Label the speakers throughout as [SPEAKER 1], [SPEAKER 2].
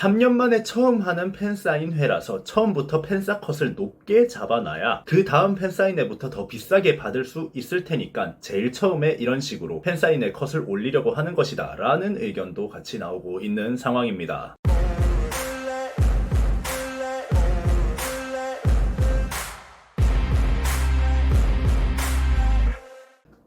[SPEAKER 1] 3년 만에 처음 하는 팬사인회라서 처음부터 팬사컷을 높게 잡아놔야 그 다음 팬사인회부터 더 비싸게 받을 수 있을 테니까 제일 처음에 이런 식으로 팬사인회 컷을 올리려고 하는 것이다 라는 의견도 같이 나오고 있는 상황입니다.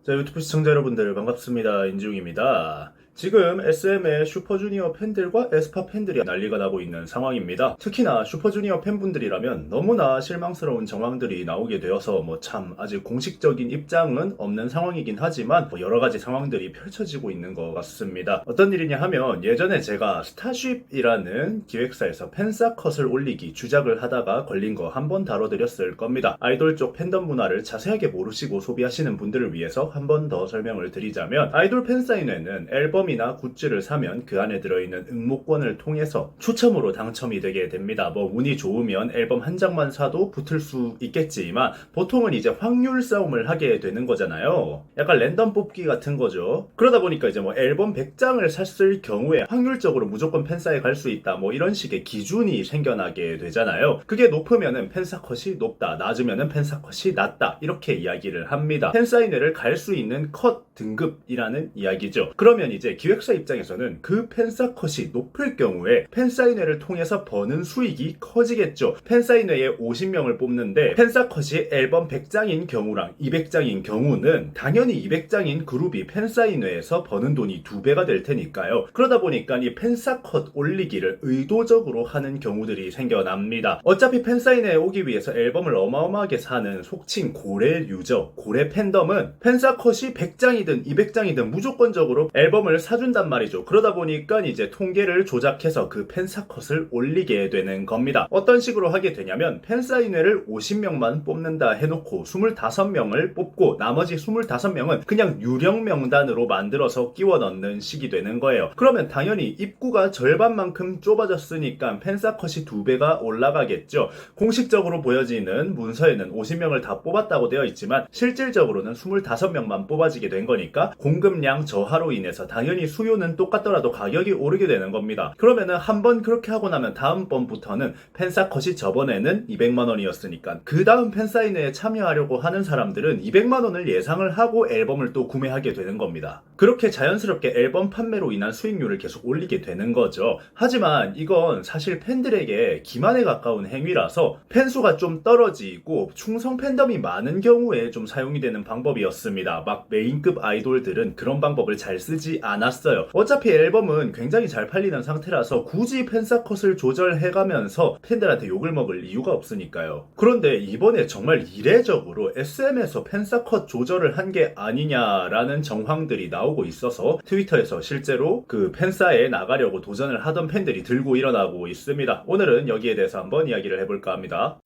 [SPEAKER 1] 자, 유튜브 시청자 여러분들 반갑습니다. 인지웅입니다. 지금 SM의 슈퍼주니어 팬들과 에스파 팬들이 난리가 나고 있는 상황입니다. 특히나 슈퍼주니어 팬분들이라면 너무나 실망스러운 정황들이 나오게 되어서 뭐 참 아직 공식적인 입장은 없는 상황이긴 하지만 뭐 여러 가지 상황들이 펼쳐지고 있는 것 같습니다. 어떤 일이냐 하면 예전에 제가 스타쉽이라는 기획사에서 팬사컷을 올리기 주작을 하다가 걸린 거 한 번 다뤄드렸을 겁니다. 아이돌 쪽 팬덤 문화를 자세하게 모르시고 소비하시는 분들을 위해서 한 번 더 설명을 드리자면 아이돌 팬사인회는 앨범 이나 굿즈를 사면 그 안에 들어있는 응모권을 통해서 추첨으로 당첨이 되게 됩니다. 뭐 운이 좋으면 앨범 한 장만 사도 붙을 수 있겠지만 보통은 이제 확률 싸움을 하게 되는 거잖아요. 약간 랜덤 뽑기 같은 거죠. 그러다 보니까 이제 뭐 앨범 100장을 샀을 경우에 확률적으로 무조건 팬사에 갈 수 있다. 뭐 이런 식의 기준이 생겨나게 되잖아요. 그게 높으면은 팬사컷이 높다. 낮으면은 팬사컷이 낮다. 이렇게 이야기를 합니다. 팬사인회를 갈 수 있는 컷 등급이라는 이야기죠. 그러면 이제 기획사 입장에서는 그 팬사 컷이 높을 경우에 팬사인회를 통해서 버는 수익이 커지겠죠. 팬사인회에 50명을 뽑는데 팬사 컷이 앨범 100장인 경우랑 200장인 경우는 당연히 200장인 그룹이 팬사인회에서 버는 돈이 두 배가 될 테니까요. 그러다 보니까 이 팬사 컷 올리기를 의도적으로 하는 경우들이 생겨납니다. 어차피 팬사인회에 오기 위해서 앨범을 어마어마하게 사는 속칭 고래 유저, 고래 팬덤은 팬사 컷이 100장이든 200장이든 무조건적으로 앨범을 사준단 말이죠. 그러다 보니까 이제 통계를 조작해서 그 팬사컷을 올리게 되는 겁니다. 어떤 식으로 하게 되냐면 팬사인회를 50명만 뽑는다 해놓고 25명을 뽑고 나머지 25명은 그냥 유령 명단으로 만들어서 끼워 넣는 식이 되는 거예요. 그러면 당연히 입구가 절반만큼 좁아졌으니까 팬사컷이 두 배가 올라가겠죠. 공식적으로 보여지는 문서에는 50명을 다 뽑았다고 되어 있지만 실질적으로는 25명만 뽑아지게 된 거니까 공급량 저하로 인해서 당연히 수요는 똑같더라도 가격이 오르게 되는 겁니다. 그러면은 한 번 그렇게 하고 나면 다음번부터는 팬사컷이 저번에는 200만 원이었으니까 그 다음 팬사인회에 참여하려고 하는 사람들은 200만 원을 예상을 하고 앨범을 또 구매하게 되는 겁니다. 그렇게 자연스럽게 앨범 판매로 인한 수익률을 계속 올리게 되는 거죠. 하지만 이건 사실 팬들에게 기만에 가까운 행위라서 팬수가 좀 떨어지고 충성 팬덤이 많은 경우에 좀 사용이 되는 방법이었습니다. 막 메인급 아이돌들은 그런 방법을 잘 쓰지 않 았어요. 어차피 앨범은 굉장히 잘 팔리는 상태라서 굳이 팬사컷을 조절해가면서 팬들한테 욕을 먹을 이유가 없으니까요. 그런데 이번에 정말 이례적으로 SM에서 팬사컷 조절을 한 게 아니냐라는 정황들이 나오고 있어서 트위터에서 실제로 그 팬사에 나가려고 도전을 하던 팬들이 들고 일어나고 있습니다. 오늘은 여기에 대해서 한번 이야기를 해볼까 합니다.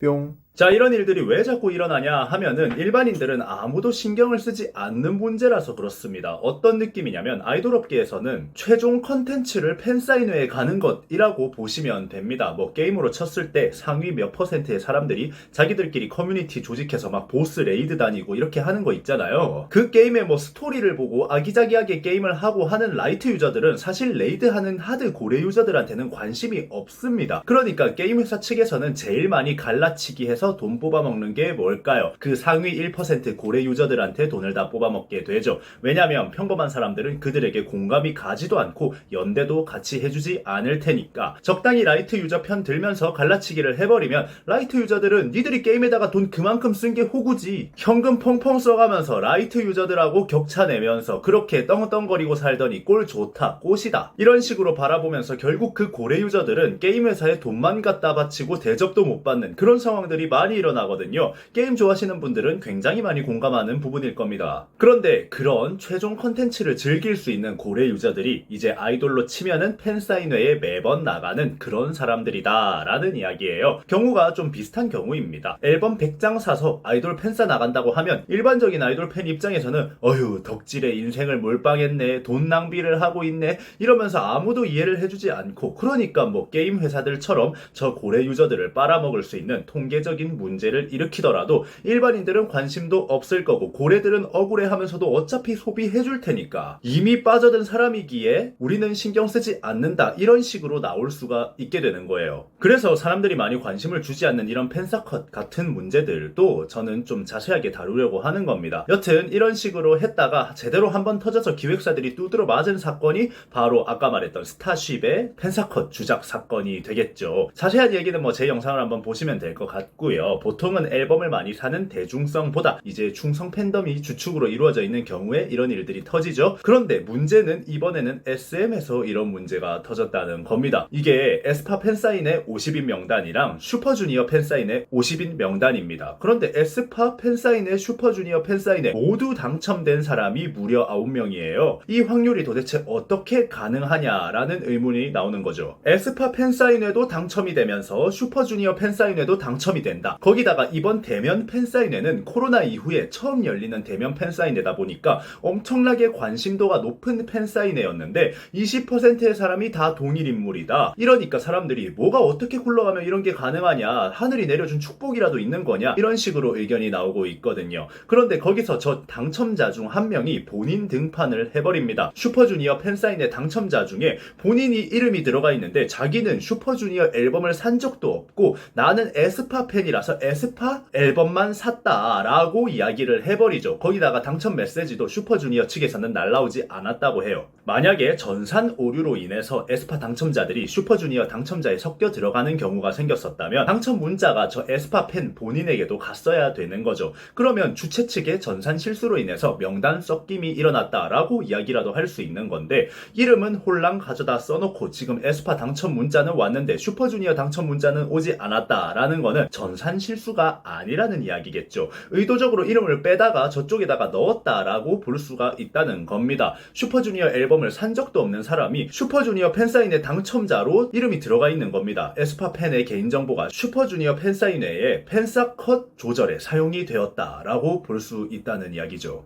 [SPEAKER 1] 뿅. 자, 이런 일들이 왜 자꾸 일어나냐 하면은 일반인들은 아무도 신경을 쓰지 않는 문제라서 그렇습니다. 어떤 느낌이냐면 아이돌 업계에서는 최종 컨텐츠를 팬사인회에 가는 것이라고 보시면 됩니다. 뭐 게임으로 쳤을 때 상위 몇 퍼센트의 사람들이 자기들끼리 커뮤니티 조직해서 막 보스 레이드 다니고 이렇게 하는 거 있잖아요. 그 게임의 뭐 스토리를 보고 아기자기하게 게임을 하고 하는 라이트 유저들은 사실 레이드 하는 하드 고래 유저들한테는 관심이 없습니다. 그러니까 게임 회사 측에서는 제일 많이 갈라치기 해서 돈 뽑아먹는 게 뭘까요? 그 상위 1% 고래 유저들한테 돈을 다 뽑아먹게 되죠. 왜냐면 평범한 사람들은 그들에게 공감이 가지도 않고 연대도 같이 해주지 않을 테니까 적당히 라이트 유저 편 들면서 갈라치기를 해버리면 라이트 유저들은 니들이 게임에다가 돈 그만큼 쓴 게 호구지 현금 펑펑 써가면서 라이트 유저들하고 격차 내면서 그렇게 떵떵거리고 살더니 꼴 좋다 꽃이다 이런 식으로 바라보면서 결국 그 고래 유저들은 게임 회사에 돈만 갖다 바치고 대접도 못 받는 그런 상황들이 많이 일어나거든요. 게임 좋아하시는 분들은 굉장히 많이 공감하는 부분일 겁니다. 그런데 그런 최종 컨텐츠를 즐길 수 있는 고래 유저들이 이제 아이돌로 치면은 팬사인회에 매번 나가는 그런 사람들이다 라는 이야기예요. 경우가 좀 비슷한 경우입니다. 앨범 100장 사서 아이돌 팬사 나간다고 하면 일반적인 아이돌 팬 입장에서는 어휴 덕질에 인생을 몰빵했네 돈 낭비를 하고 있네 이러면서 아무도 이해를 해주지 않고 그러니까 뭐 게임 회사들처럼 저 고래 유저들을 빨아먹을 수 있는 통계적인 사회적인 문제를 일으키더라도 일반인들은 관심도 없을 거고 고래들은 억울해하면서도 어차피 소비해줄 테니까 이미 빠져든 사람이기에 우리는 신경 쓰지 않는다 이런 식으로 나올 수가 있게 되는 거예요. 그래서 사람들이 많이 관심을 주지 않는 이런 펜사컷 같은 문제들도 저는 좀 자세하게 다루려고 하는 겁니다. 여튼 이런 식으로 했다가 제대로 한번 터져서 기획사들이 두드러 맞은 사건이 바로 아까 말했던 스타쉽의 펜사컷 주작 사건이 되겠죠. 자세한 얘기는 뭐 제 영상을 한번 보시면 될 것 같고요. 보통은 앨범을 많이 사는 대중성보다 이제 충성 팬덤이 주축으로 이루어져 있는 경우에 이런 일들이 터지죠. 그런데 문제는 이번에는 SM에서 이런 문제가 터졌다는 겁니다. 이게 에스파 팬사인회 50인 명단이랑 슈퍼주니어 팬사인회 50인 명단입니다. 그런데 에스파 팬사인회 슈퍼주니어 팬사인회 모두 당첨된 사람이 무려 9명이에요. 이 확률이 도대체 어떻게 가능하냐라는 의문이 나오는 거죠. 에스파 팬사인회도 당첨이 되면서 슈퍼주니어 팬사인회도 당첨이 된 다. 거기다가 이번 대면 팬사인회는 코로나 이후에 처음 열리는 대면 팬사인회다 보니까 엄청나게 관심도가 높은 팬사인회였는데 20%의 사람이 다 동일 인물이다. 이러니까 사람들이 뭐가 어떻게 굴러가면 이런 게 가능하냐? 하늘이 내려준 축복이라도 있는 거냐? 이런 식으로 의견이 나오고 있거든요. 그런데 거기서 저 당첨자 중 한 명이 본인 등판을 해버립니다. 슈퍼주니어 팬사인회 당첨자 중에 본인이 이름이 들어가 있는데 자기는 슈퍼주니어 앨범을 산 적도 없고 나는 에스파 팬 이라서 에스파 앨범만 샀다라고 이야기를 해버리죠. 거기다가 당첨 메시지도 슈퍼주니어 측에서는 날라오지 않았다고 해요. 만약에 전산 오류로 인해서 에스파 당첨자들이 슈퍼주니어 당첨자에 섞여 들어가는 경우가 생겼었다면 당첨 문자가 저 에스파 팬 본인에게도 갔어야 되는 거죠. 그러면 주최 측의 전산 실수로 인해서 명단 섞임이 일어났다라고 이야기라도 할 수 있는 건데 이름은 홀랑 가져다 써놓고 지금 에스파 당첨 문자는 왔는데 슈퍼주니어 당첨 문자는 오지 않았다라는 거는 전산 실수가 아니라는 이야기겠죠. 의도적으로 이름을 빼다가 저쪽에다가 넣었다라고 볼 수가 있다는 겁니다. 슈퍼주니어 앨범을 산 적도 없는 사람이 슈퍼주니어 팬사인회 당첨자로 이름이 들어가 있는 겁니다. 에스파 팬의 개인정보가 슈퍼주니어 팬사인회에 팬사컷 조절에 사용이 되었다라고 볼 수 있다는 이야기죠.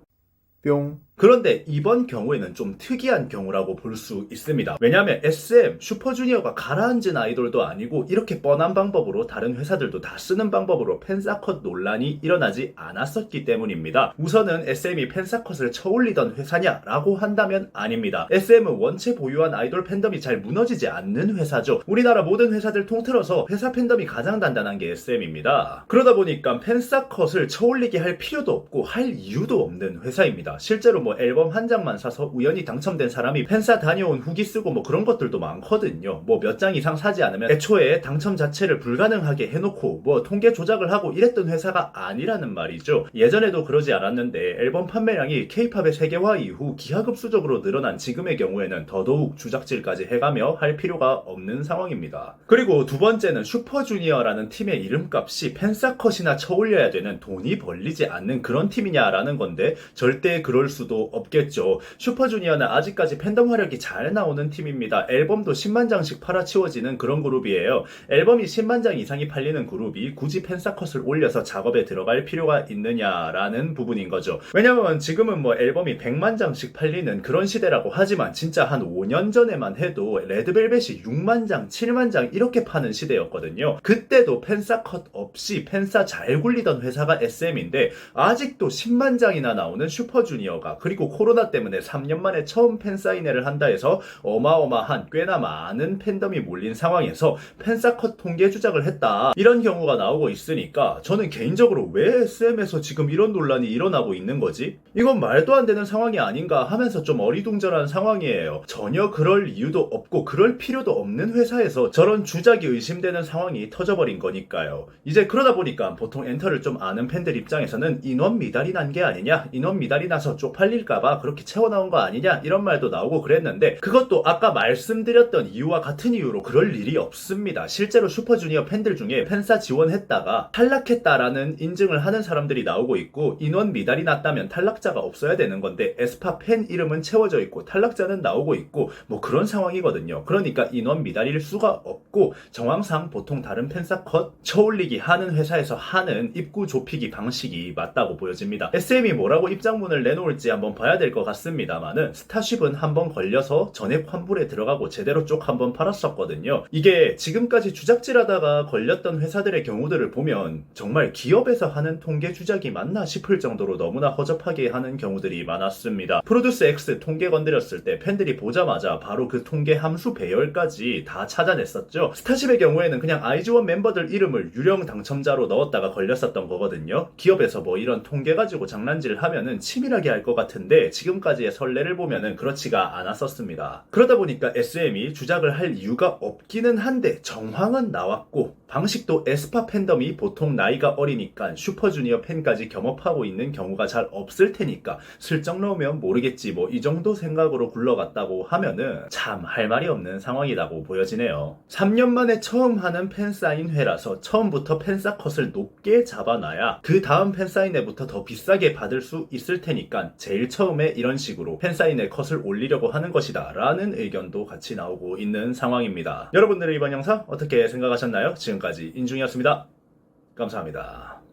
[SPEAKER 1] 뿅. 그런데 이번 경우에는 좀 특이한 경우라고 볼 수 있습니다. 왜냐하면 SM, 슈퍼주니어가 가라앉은 아이돌도 아니고 이렇게 뻔한 방법으로 다른 회사들도 다 쓰는 방법으로 팬사컷 논란이 일어나지 않았었기 때문입니다. 우선은 SM이 팬사컷을 쳐올리던 회사냐라고 한다면 아닙니다. SM은 원체 보유한 아이돌 팬덤이 잘 무너지지 않는 회사죠. 우리나라 모든 회사들 통틀어서 회사 팬덤이 가장 단단한 게 SM입니다. 그러다 보니까 팬사컷을 쳐올리게 할 필요도 없고 할 이유도 없는 회사입니다. 실제로 뭐 앨범 한 장만 사서 우연히 당첨된 사람이 팬사 다녀온 후기 쓰고 뭐 그런 것들도 많거든요. 뭐 몇 장 이상 사지 않으면 애초에 당첨 자체를 불가능하게 해놓고 뭐 통계 조작을 하고 이랬던 회사가 아니라는 말이죠. 예전에도 그러지 않았는데 앨범 판매량이 케이팝의 세계화 이후 기하급수적으로 늘어난 지금의 경우에는 더더욱 주작질까지 해가며 할 필요가 없는 상황입니다. 그리고 두 번째는 슈퍼주니어라는 팀의 이름값이 팬사컷이나 쳐올려야 되는 돈이 벌리지 않는 그런 팀이냐라는 건데 절대 그럴 수도 없겠죠. 슈퍼주니어는 아직까지 팬덤 화력이 잘 나오는 팀입니다. 앨범도 10만 장씩 팔아치워지는 그런 그룹이에요. 앨범이 10만 장 이상이 팔리는 그룹이 굳이 팬사컷을 올려서 작업에 들어갈 필요가 있느냐라는 부분인 거죠. 왜냐면 지금은 뭐 앨범이 100만 장씩 팔리는 그런 시대라고 하지만 진짜 한 5년 전에만 해도 레드벨벳이 6만 장, 7만 장 이렇게 파는 시대였거든요. 그때도 팬사컷 없이 팬사 잘 굴리던 회사가 SM인데 아직도 10만 장이나 나오는 슈퍼주니어가 그리고 코로나 때문에 3년 만에 처음 팬사인회를 한다 해서 어마어마한 꽤나 많은 팬덤이 몰린 상황에서 팬사컷 통계 주작을 했다 이런 경우가 나오고 있으니까 저는 개인적으로 왜 SM에서 지금 이런 논란이 일어나고 있는 거지? 이건 말도 안 되는 상황이 아닌가 하면서 좀 어리둥절한 상황이에요. 전혀 그럴 이유도 없고 그럴 필요도 없는 회사에서 저런 주작이 의심되는 상황이 터져버린 거니까요. 이제 그러다 보니까 보통 엔터를 좀 아는 팬들 입장에서는 인원 미달이 난 게 아니냐, 인원 미달이 나서 쪽팔 릴까봐 그렇게 채워나온 거 아니냐 이런 말도 나오고 그랬는데 그것도 아까 말씀드렸던 이유와 같은 이유로 그럴 일이 없습니다. 실제로 슈퍼주니어 팬들 중에 팬사 지원했다가 탈락했다라는 인증을 하는 사람들이 나오고 있고 인원 미달이 났다면 탈락자가 없어야 되는 건데 에스파 팬 이름은 채워져 있고 탈락자는 나오고 있고 뭐 그런 상황이거든요. 그러니까 인원 미달일 수가 없 없고 정황상 보통 다른 팬사 컷 쳐올리기 하는 회사에서 하는 입구 좁히기 방식이 맞다고 보여집니다. SM이 뭐라고 입장문을 내놓을지 한번 봐야 될 것 같습니다만은 스타쉽은 한번 걸려서 전액 환불에 들어가고 제대로 쪽 한번 팔았었거든요. 이게 지금까지 주작질하다가 걸렸던 회사들의 경우들을 보면 정말 기업에서 하는 통계 주작이 맞나 싶을 정도로 너무나 허접하게 하는 경우들이 많았습니다. 프로듀스 X 통계 건드렸을 때 팬들이 보자마자 바로 그 통계 함수 배열까지 다 찾아냈었죠. 스타쉽의 경우에는 그냥 아이즈원 멤버들 이름을 유령 당첨자로 넣었다가 걸렸었던 거거든요. 기업에서 뭐 이런 통계 가지고 장난질을 하면은 치밀하게 할 것 같은 데 지금까지의 선례를 보면은 그렇지가 않았었습니다. 그러다 보니까 SM이 주작을 할 이유가 없기는 한데 정황은 나왔고 방식도 에스파 팬덤이 보통 나이가 어리니까 슈퍼주니어 팬까지 겸업하고 있는 경우가 잘 없을 테니까 슬쩍 넣으면 모르겠지 뭐 이 정도 생각으로 굴러갔다고 하면은 참 할 말이 없는 상황이라고 보여지네요. 3년 만에 처음 하는 팬사인회라서 처음부터 팬사 컷을 높게 잡아놔야 그 다음 팬사인회부터 더 비싸게 받을 수 있을 테니까 제일 처음에 이런 식으로 팬사인회 컷을 올리려고 하는 것이다 라는 의견도 같이 나오고 있는 상황입니다. 여러분들의 이번 영상 어떻게 생각하셨나요? 지금까지 인중이었습니다. 감사합니다.